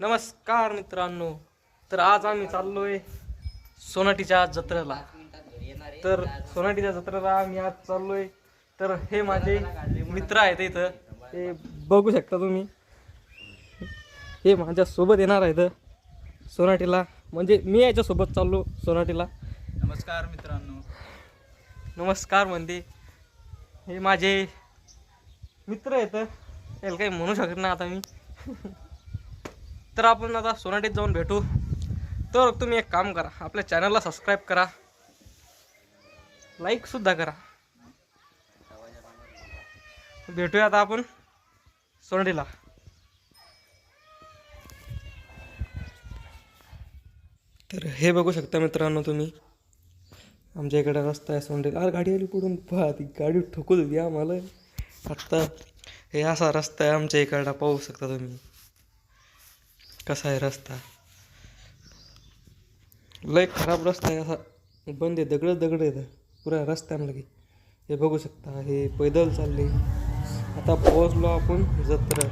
नमस्कार मित्रांनो. तर आज आम्ही चाललोय सोनाटीच्या जत्रेला. तर सोनाटीच्या जत्रेला आम्ही आज चाललोय. तर हे माझे मित्र आहेत इथं. हे बघू शकता तुम्ही. हे माझ्या सोबत येणार आहेत सोनाटीला. म्हणजे मी याच्यासोबत चाललो सोनाटीला. नमस्कार मित्रांनो. नमस्कार म्हणते हे माझे मित्र आहेत. याला काही म्हणू शकत नाही आता मी. तर आपण आता सोनाटीत जाऊन भेटू. तर तुम्ही एक काम करा आपल्या चॅनलला सबस्क्राईब करा. लाईकसुद्धा करा. भेटूया आता आपण सोनाटीला. तर हे बघू शकता मित्रांनो तुम्ही. आमच्या इकडे रस्ता आहे सोंडेला अरे गाडी आली कुठून पहा ती गाडी ठोकू होती आम्हाला. आत्ता हे असा रस्ता आहे आमच्या इकडला पाहू शकता तुम्ही. कसा आहे रस्ता? लय खराब रस्ता आहे असा. बंद आहे दगड दगड आहे पुरा रस्त्यामध्ये हे बघू शकता हे पैदल चालले. आता पोहोचलो आपण जत्रा.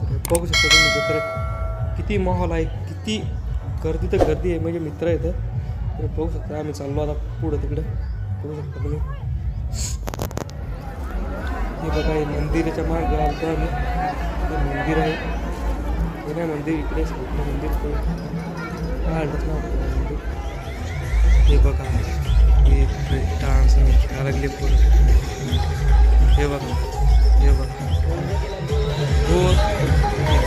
तर बघू शकता तुम्ही जत्रा. किती माहोल आहे किती गर्दी तर गर्दी आहे. म्हणजे मित्र आहेत तर बघू शकता आम्ही चाललो आता पुढं तिकडं. बघू शकता तुम्ही. हे बघा हे मंदिराच्या मागे आलतो आम्ही मंदिर आहे. नाही मंदिर इकडे मंदिर मंदिर. हे बघा हे डान्स खेळायला लागले पूर्ण हे बघा हे बघा. हो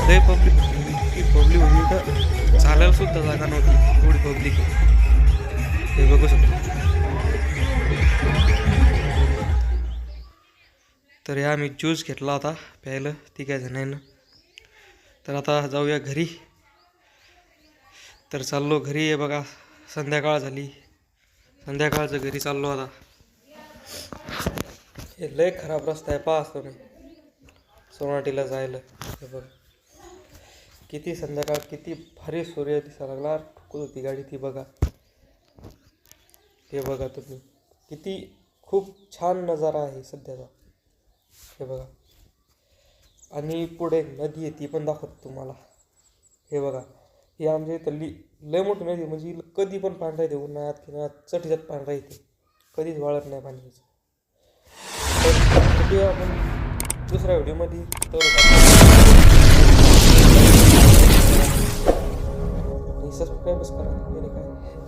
लय पब्लिक इतकी पब्लिक होती तर चालायला सुद्धा जागा नव्हती. एवढी पब्लिक हे बघू शकतो. तर हे आम्ही ज्यूस घेतला होता प्यायला. ती काय जणांना तर आता जाऊया घरी. तर चाललो घरी. आहे बघा संध्याकाळ झाली. संध्याकाळचं घरी चाललो आता. हे लय खराब रस्ता आहे पाहा तुम्ही. सोनाटीला जायला. हे बघ. किती संध्याकाळ किती भारी सूर्य दिसायला लागला. ठुकत होती गाडी ती बघा. हे बघा तुम्ही. किती खूप छान नजारा आहे सध्याचा. हे बघा. आणि पुढे नदी आहे ती पण दाखवतो तुम्हाला. हे बघा हे आमच्या इथं लि लय मोठी नदी म्हणजे कधी पण पांढरा येते उन्हाळ्यात किंवा चटीच्यात पांढरा येते. कधीच वाळत नाही पाण्याचं तर आपण दुसऱ्या व्हिडिओमध्ये तर